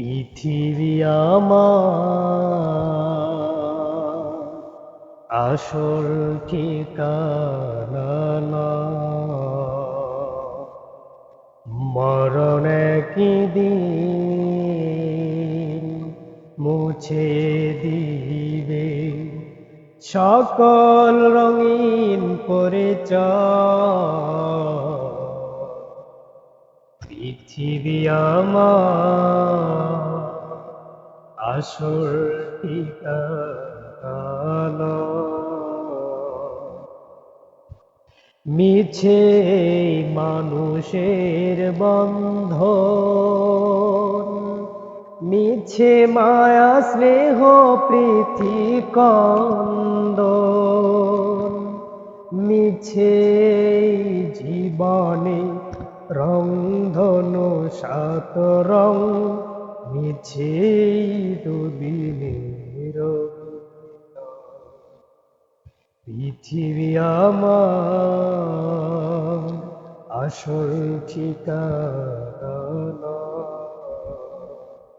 পৃথিবী আমার আসল ঠিকানা। মরণ কি দিন মুছে দিবে সকল রঙিন পরিচয় পৃথিবী আমার ঠিকানা। মিছে মানুষের বন্ধ মিছে মায়া স্নেহ প্রীতি কন্দ মিছে জীবনে রং ধনু সাত রং মিছে দুদিনের পৃথিবী আমার আসল ঠিকানা